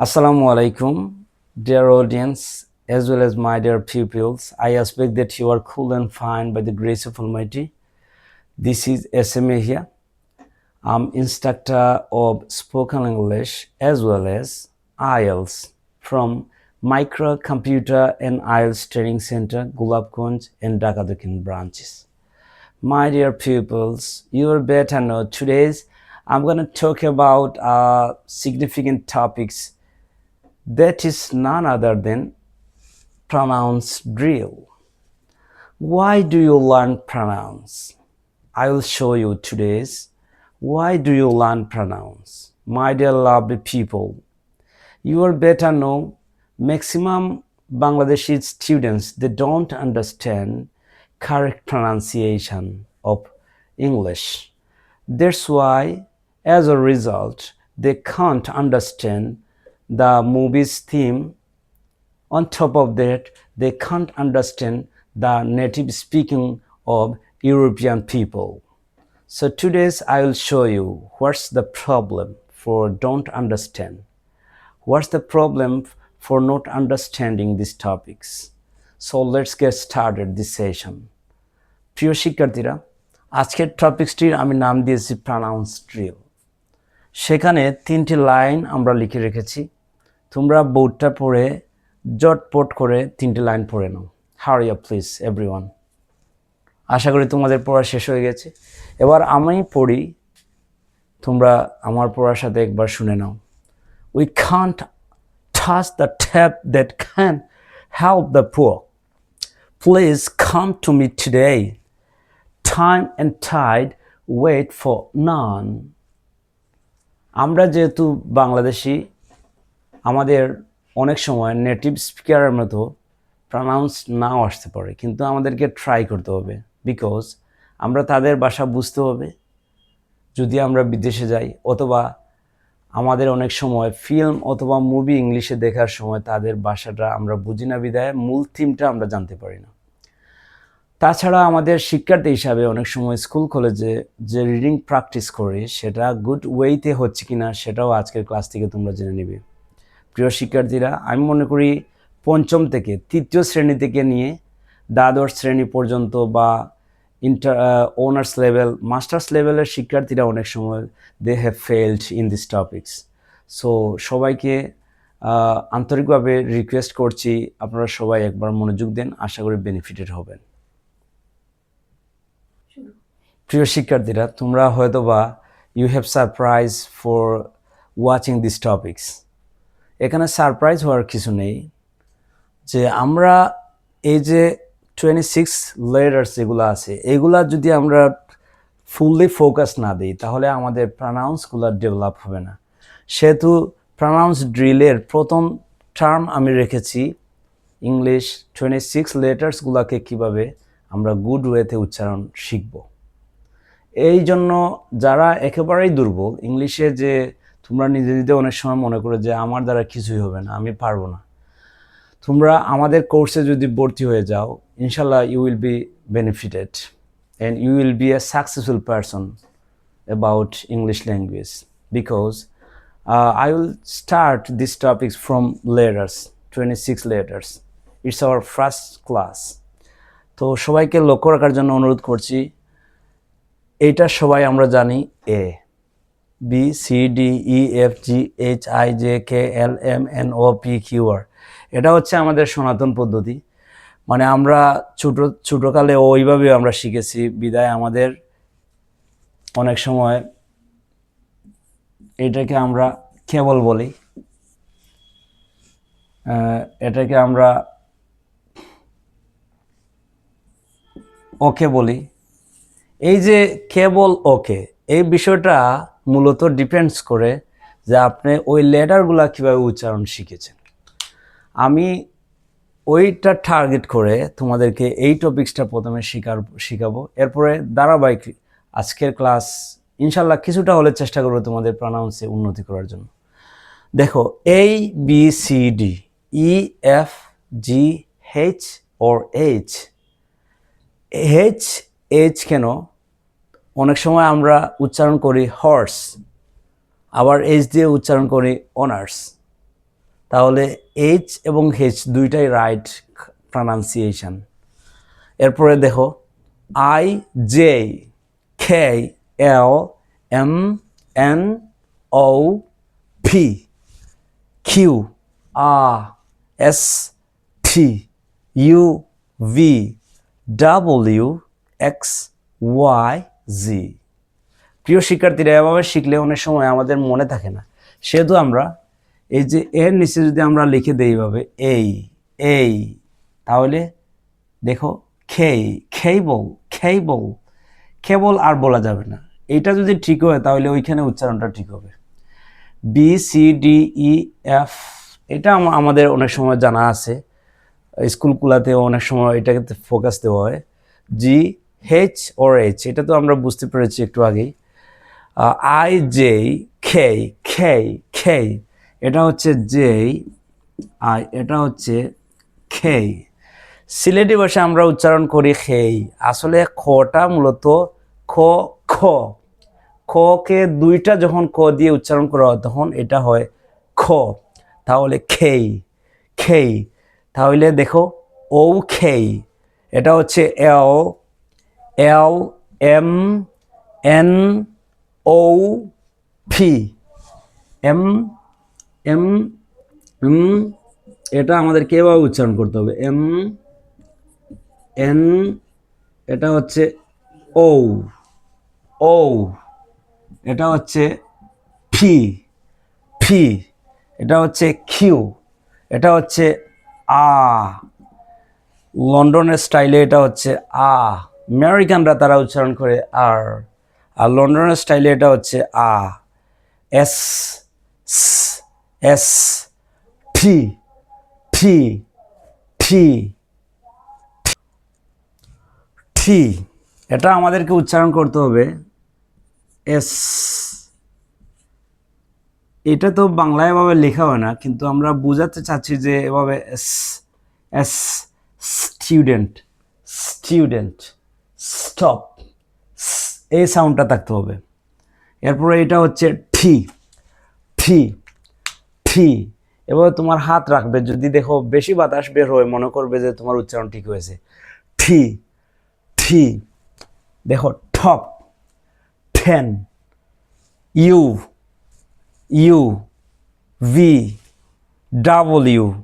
Assalamu alaikum, dear audience, as well as my dear pupils. I expect that you are cool and fine by the grace of Almighty. This is SMA here. I'm instructor of spoken English as well as IELTS from Microcomputer and IELTS Training Center, Gulabkunj and Dhaka branches. My dear pupils, you are better know today's I'm going to talk about uh, significant topics that is none other than pronounce drill. Why do you learn pronounce? I will show you today's why do you learn pronounce? My dear lovely people, you are better know maximum Bangladeshi students they don't understand correct pronunciation of English. That's why as a result they can't understand the movie's theme. On top of that, they can't understand the native speaking of European people. So today's I will show you what's the problem for don't understand. What's the problem for not understanding these topics? So let's get started this session. প্রিয় শিক্ষার্থীরা আজকের টপিক্সটির আমি নাম দিয়েছি প্রানাউন্স drill সেখানে তিনটি line আমরা লিখে রেখেছি তোমরা বোর্ডটা পড়ে জটপট করে তিনটে লাইন পড়ে নাও। হারিয়া প্লিজ এভরিওয়ান আশা করি তোমাদের পড়া শেষ হয়ে গেছে। এবার আমি পড়ি, তোমরা আমার পড়ার সাথে একবার শুনে নাও। We can't touch the tap that can help the poor please come to me today time and tide wait for none আমরা যেহেতু বাংলাদেশি আমাদের অনেক সময় নেটিভ স্পিকারের মতো প্রনাউন্স নাও আসতে পারে, কিন্তু আমাদেরকে ট্রাই করতে হবে বিকজ আমরা তাদের ভাষা বুঝতে হবে। যদি আমরা বিদেশে যাই অথবা আমাদের অনেক সময় ফিল্ম অথবা মুভি ইংলিশে দেখার সময় তাদের ভাষাটা আমরা বুঝি না বিদায় মূল থিমটা আমরা জানতে পারি না। তাছাড়া আমাদের শিক্ষার্থী হিসাবে অনেক সময় স্কুল কলেজে যে রিডিং প্র্যাকটিস করি, সেটা গুড ওয়েতে হচ্ছে কি না সেটাও আজকের ক্লাস থেকে তোমরা জেনে নেবে। প্রিয় শিক্ষার্থীরা, আমি মনে করি পঞ্চম থেকে তৃতীয় শ্রেণি থেকে নিয়ে দ্বাদশ শ্রেণি পর্যন্ত বা ইন্টার অনার্স লেভেল মাস্টার্স লেভেলের শিক্ষার্থীরা অনেক সময় they have failed in this topics so সবাইকে আন্তরিকভাবে রিকোয়েস্ট করছি আপনারা সবাই একবার মনোযোগ দেন, আশা করি বেনিফিটেড হবেন। প্রিয় শিক্ষার্থীরা, তোমরা হয়তোবা you have surprise for watching this topics surprise হওয়ার কিছু নেই যে আমরা এই যে টোয়েন্টি সিক্স লেটার্স যেগুলো আছে, এগুলা যদি আমরা ফুললি ফোকাস না দিই, তাহলে আমাদের প্রানাউন্সগুলো ডেভেলপ হবে না। সেহেতু প্রানাউন্স ড্রিলের প্রথম টার্ম আমি রেখেছি ইংলিশ টোয়েন্টি সিক্স লেটার্সগুলোকে কীভাবে আমরা গুড ওয়েতে উচ্চারণ শিখব। এই জন্য যারা একেবারেই দুর্বল ইংলিশে যে তোমরা নিজে নিজে অনেক সময় মনে করো যে আমার দ্বারা কিছুই হবে না, আমি পারব না। তোমরা আমাদের কোর্সে যদি ভর্তি হয়ে যাও ইনশাল্লাহ you will be benefited and you will be a successful person about English language because I will start this topics from letters twenty six letters it's our first class তো সবাইকে লক্ষ্য রাখার জন্য অনুরোধ করছি এইটা সবাই আমরা জানি A B C D E F G H I J K L M N O P Q R এটা হচ্ছে আমাদের সনাতন পদ্ধতি। মানে আমরা ছোটো, ছোটোকালে ওইভাবে আমরা শিখেছি। বিদায় আমাদের অনেক সময় এটাকে আমরা কেবল বলি। এটাকে আমরা ওকে বলি। এই যে কেবল ওকে, এই বিষয়টা মূলত ডিপেন্ডস করে যে আপনি ওই লেটারগুলো কীভাবে উচ্চারণ শিখেছেন। আমি ওইটা টার্গেট করে তোমাদেরকে এই টপিক্সটা প্রথমে শিকার, শিখাবো। এরপরে ধারাবাহিক আজকের ক্লাস ইনশাল্লাহ কিছুটা হলে চেষ্টা করব তোমাদের প্রনাউন্সে উন্নতি করার জন্য। দেখো এই B C D E F G H ওর এইচ এইচ এইচ কেন? অনেক সময় আমরা উচ্চারণ করি হর্স আবার এইচ দিয়ে উচ্চারণ করি অনার্স তাহলে এইচ এবং হেচ দুইটাই রাইট প্রনাউন্সিয়েশন এরপরে দেখো I J K L M N O P Q R S T U V W X Y Z প্রিয় শিক্ষার্থীরা, এভাবে শিখলে অনেক সময় আমাদের মনে থাকে না। সেহেতু আমরা এই যে এর নিচে যদি আমরা লিখে দিই এইভাবে এই এই, তাহলে দেখো, খেই খেই বউ খেইবল খেইবল কেবল আর বলা যাবে না। এইটা যদি ঠিক হয়, তাহলে ওইখানে উচ্চারণটা ঠিক হবে। B C D E F এটা আমাদের অনেক সময় জানা আছে। স্কুলগুলাতে অনেক সময় এটাকে ফোকাস দেওয়া হয়। জি হেচ ওর এইচ এটা তো আমরা বুঝতে পেরেছি একটু আগেই। আই জে খে খে খে এটা হচ্ছে জে আই এটা হচ্ছে খে সিলেটি ভাষায় আমরা উচ্চারণ করি খেই আসলে খটা মূলত খ খ খকে দুইটা যখন ক দিয়ে উচ্চারণ করা হয়, তখন এটা হয় খ তাহলে খেই খেই তাহলে দেখো ও খেই এটা হচ্ছে L L M N O P M M M এটা আমাদের কেভাবে উচ্চারণ করতে হবে। এম এন এটা হচ্ছে ও ও এটা হচ্ছে ফি ফি এটা হচ্ছে কিউ এটা হচ্ছে আ। লন্ডনের স্টাইলে এটা হচ্ছে আ। আমেরিকানরা তারা উচ্চারণ করে আর আর লন্ডনের স্টাইলে এটা হচ্ছে আ, এস এস ফি ফি ফি টি এটা আমাদেরকে উচ্চারণ করতে হবে এস। এটা তো বাংলায় এভাবে লেখা হয় না, কিন্তু আমরা বোঝাতে চাচ্ছি যে এভাবে S S student student stop. এই সাউন্ডটা থাকতে হবে। এরপরে এটা হচ্ছে ঠি ঠি ঠি এবার তোমার হাত রাখবে। যদি দেখো বেশি বাতাস বের হয়, মনে করবে যে তোমার উচ্চারণ ঠিক হয়েছে। ঠি ঠি দেখো, top. Ten U. U. V. Double U.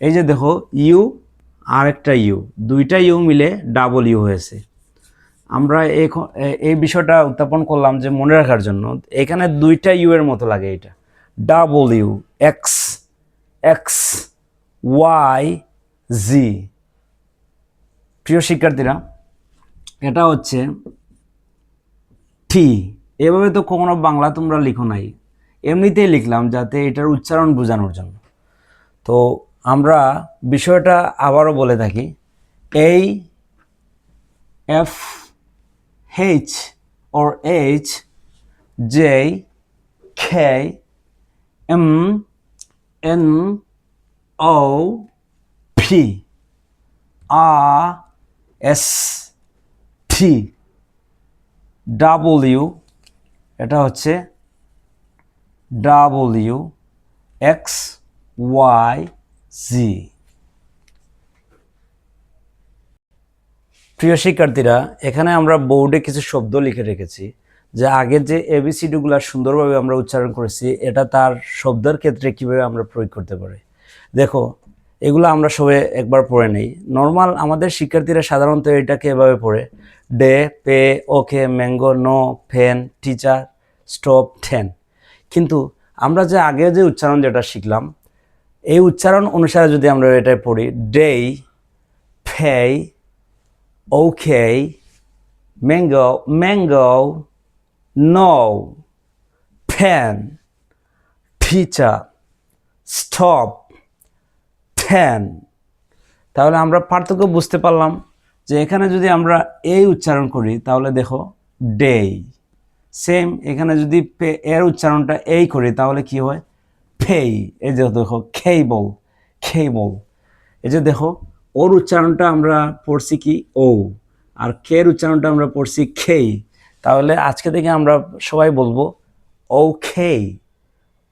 এই যে দেখো, ইউ আর একটা ইউ। দুইটা ইউ মিলে ডাবল ইউ হয়েছে। আমরা এই বিষয়টা উত্থাপন করলাম যে মনে রাখার জন্য, এখানে দুইটা ইউ এর মতো লাগে এটা। Double U X X Y Z প্রিয় শিক্ষার্থীরা, এটা হচ্ছে টি এভাবে তো কখনো বাংলা তোমরা লিখো নাই। এমনিতেই লিখলাম যাতে এটার উচ্চারণ বোঝানোর জন্য। তো আমরা বিষয়টা আবারও বলে থাকি। এই এফ এইচ ওর H J K M N O P R S T W এটা হচ্ছে ডাব্লিউ এক্স ওয়াই জি প্রিয় শিক্ষার্থীরা, এখানে আমরা বোর্ডে কিছু শব্দ লিখে রেখেছি, যে আগে যে এবিসিডিগুলো সুন্দরভাবে আমরা উচ্চারণ করেছি, এটা তার শব্দের ক্ষেত্রে কীভাবে আমরা প্রয়োগ করতে পারি। দেখো, এগুলো আমরা সবাই একবার পড়ে নেই। নর্মাল আমাদের শিক্ষার্থীরা সাধারণত এটাকে এভাবে পড়ে, day, pay, okay, mango, no, pen, teacher, stop, ten. কিন্তু আমরা যে আগে যে উচ্চারণ যেটা শিখলাম, এই উচ্চারণ অনুসারে যদি আমরা এটা পড়ি, ডেই, ফেই okay, mango, mango, no, pen, teacher, stop, ten. তাহলে আমরা পার্থক্য বুঝতে পারলাম যে এখানে যদি আমরা এই উচ্চারণ করি তাহলে দেখো ডে সেম এখানে যদি এর উচ্চারণটা এই করি তাহলে কি হয়? ফেই এই যে দেখো খেইবল খেইবল এই যে দেখো ওর উচ্চারণটা আমরা পড়ছি কি ও, আর কের উচ্চারণটা আমরা পড়ছি খেই তাহলে আজকে থেকে আমরা সবাই বলব ও খেই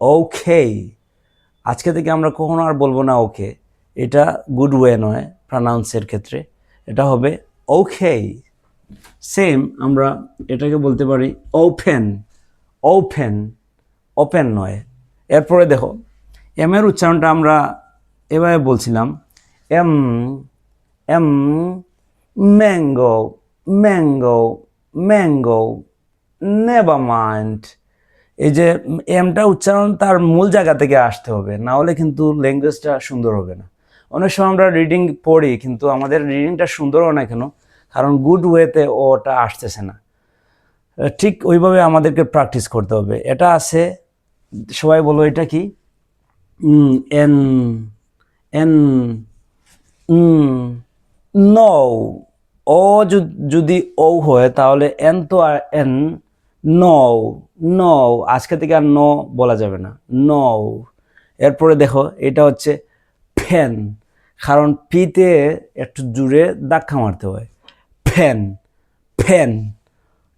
ও খেই আজকে থেকে আমরা কখনো আর বলব না ওকে। এটা গুড ওয়ে নয় প্রনাউন্সের ক্ষেত্রে। এটা হবে ওকে সেম আমরা এটাকে বলতে পারি ওপেন ওপেন ওপেন নয়। এরপরে দেখো, এম এর উচ্চারণটা আমরা এভাবে বলছিলাম। M M mango mango mango never mind এই যে এমটা উচ্চারণ তার মূল জায়গা থেকে আসতে হবে, না হলে কিন্তু ল্যাঙ্গুয়েজটা সুন্দর হবে না। অনেক সময় আমরা রিডিং পড়ি, কিন্তু আমাদের রিডিংটা সুন্দর হয় না কেন? কারণ গুড ওয়েতে ওটা আসতেছে না। ঠিক ওইভাবে আমাদেরকে প্র্যাকটিস করতে হবে। এটা আছে, সবাই বলো এটা কি? এন এন নৌ ও যদি ও হয়, তাহলে এন তো আর এন। নৌ নৌ আজকে থেকে আর ন বলা যাবে না। নৌ এরপরে দেখো, এটা হচ্ছে ফ্যান কারণ পিতে একটু জুড়ে ধাক্কা মারতে হয়। ফ্যান ফ্যান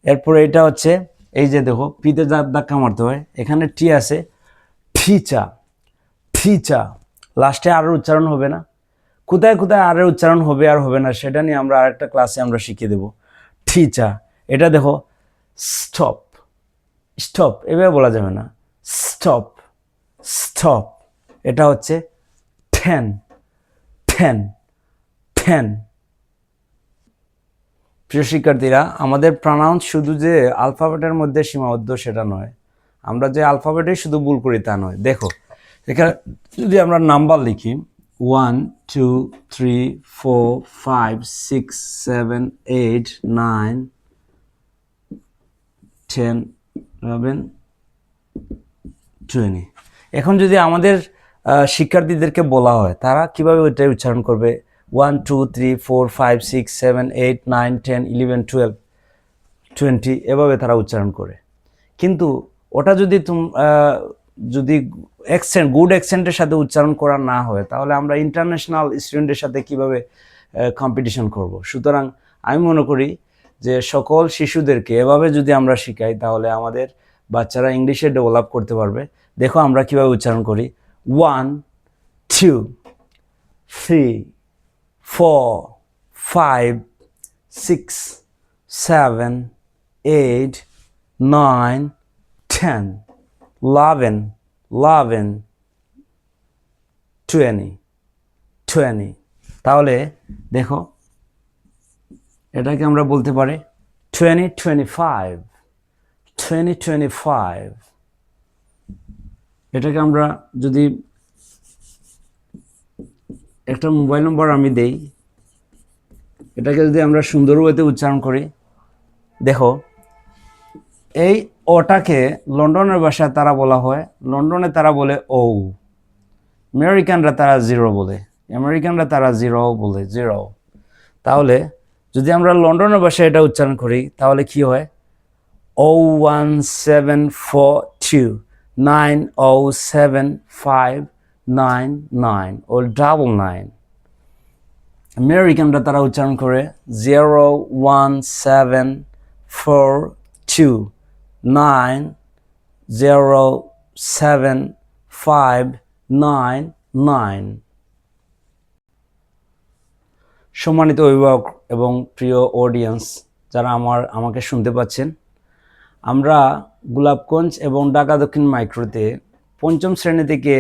এরপরে এটা হচ্ছে, এই যে দেখো, পিতে ধাক্কা মারতে হয়, এখানে টি আছে। ঠিচা। ঠিচা। লাস্টে আরও উচ্চারণ হবে না। কোথায় কোথায় আরের উচ্চারণ হবে আর হবে না, সেটা নিয়ে আমরা আরেকটা ক্লাসে আমরা শিখিয়ে দেবো। ঠিচা এটা দেখো স্টপ স্টপ এভাবে বলা যাবে না। স্টপ স্টপ এটা হচ্ছে ঠ্যান ঠ্যান ঠ্যান প্রিয় শিক্ষার্থীরা, আমাদের প্রানাউন্স শুধু যে আলফাবেটের মধ্যে সীমাবদ্ধ সেটা নয়, আমরা যে আলফাবেটে শুধু ভুল করি তা নয়। দেখো, এখানে যদি আমরা নাম্বার লিখি one two three four five six seven eight nine ten eleven twenty এখন যদি আমাদের শিক্ষার্থীদেরকে বলা হয়, তারা কীভাবে ওইটাই উচ্চারণ করবে? One two three four five six seven eight nine ten eleven twelve twenty এভাবে তারা উচ্চারণ করে। কিন্তু ওটা যদি তুম যদি অ্যাকসেন্ট গুড অ্যাকসেন্টের সাথে উচ্চারণ করা না হয়, তাহলে আমরা ইন্টারন্যাশনাল স্টুডেন্টের সাথে কীভাবে কম্পিটিশন করব। সুতরাং আমি মনে করি যে সকল শিশুদেরকে এভাবে যদি আমরা শিখাই, তাহলে আমাদের বাচ্চারা ইংলিশে ডেভেলপ করতে পারবে। দেখো আমরা কীভাবে উচ্চারণ করি। One two three four five six seven eight nine ten 11, 11, 20, 20. তাহলে দেখো এটাকে আমরা বলতে পারি twenty twenty five twenty twenty five এটাকে আমরা যদি একটা মোবাইল নম্বর আমি দেই এটাকে যদি আমরা সুন্দর উচ্চারণ করি দেখো এই ওটাকে লন্ডনের ভাষায় তারা বলা হয়, লন্ডনে তারা বলে ও আমেরিকানরা তারা জিরো বলে, আমেরিকানরা তারা জিরো বলে, জিরো। তাহলে যদি আমরা লন্ডনের ভাষায় এটা উচ্চারণ করি, তাহলে কি হয়? O one seven four two, nine O seven five nine nine. O double nine. আমেরিকানরা তারা উচ্চারণ করে zero one seven four two. Nine seven five nine nine সম্মানিত অভিভাবক এবং প্রিয় অডিয়েন্স যারা আমার, আমাকে শুনতে পাচ্ছেন, আমরা গোলাপগঞ্জ এবং ঢাকা দক্ষিণ মাইক্রোতে পঞ্চম শ্রেণি থেকে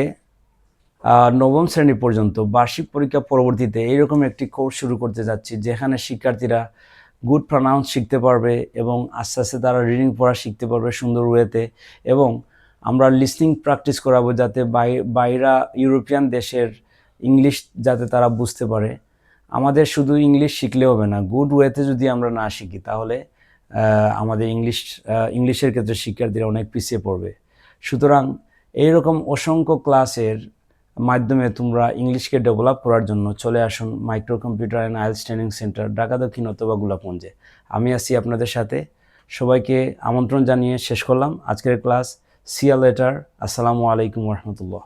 নবম শ্রেণি পর্যন্ত বার্ষিক পরীক্ষা পরবর্তীতে এইরকম একটি কোর্স শুরু করতে যাচ্ছি, যেখানে শিক্ষার্থীরা গুড প্রনাউন্স শিখতে পারবে এবং আস্তে আস্তে তারা রিডিং পড়া শিখতে পারবে সুন্দর ওয়েতে এবং আমরা লিসনিং প্র্যাকটিস করাবো যাতে বাই বাইরা ইউরোপিয়ান দেশের ইংলিশ যাতে তারা বুঝতে পারে। আমাদের শুধু ইংলিশ শিখলে হবে না গুড ওয়েতে যদি আমরা না শিখি তাহলে আমাদের ইংলিশ ইংলিশের ক্ষেত্রে শিক্ষার্থীরা অনেক পিছিয়ে পড়বে। সুতরাং এইরকম অসংখ্য ক্লাসের মাধ্যমে তোমরা ইংলিশকে ডেভেলপ করার জন্য চলে আসুন মাইক্রো কম্পিউটার অ্যান্ড আইল ট্রেনিং সেন্টার ঢাকা, দক্ষিণ অথবা গোলাপগঞ্জে। আমি আছি আপনাদের সাথে। সবাইকে আমন্ত্রণ জানিয়ে শেষ করলাম। আজকের ক্লাস সিয়া লেটার আসসালামু আলাইকুম রহমতুল্লাহ।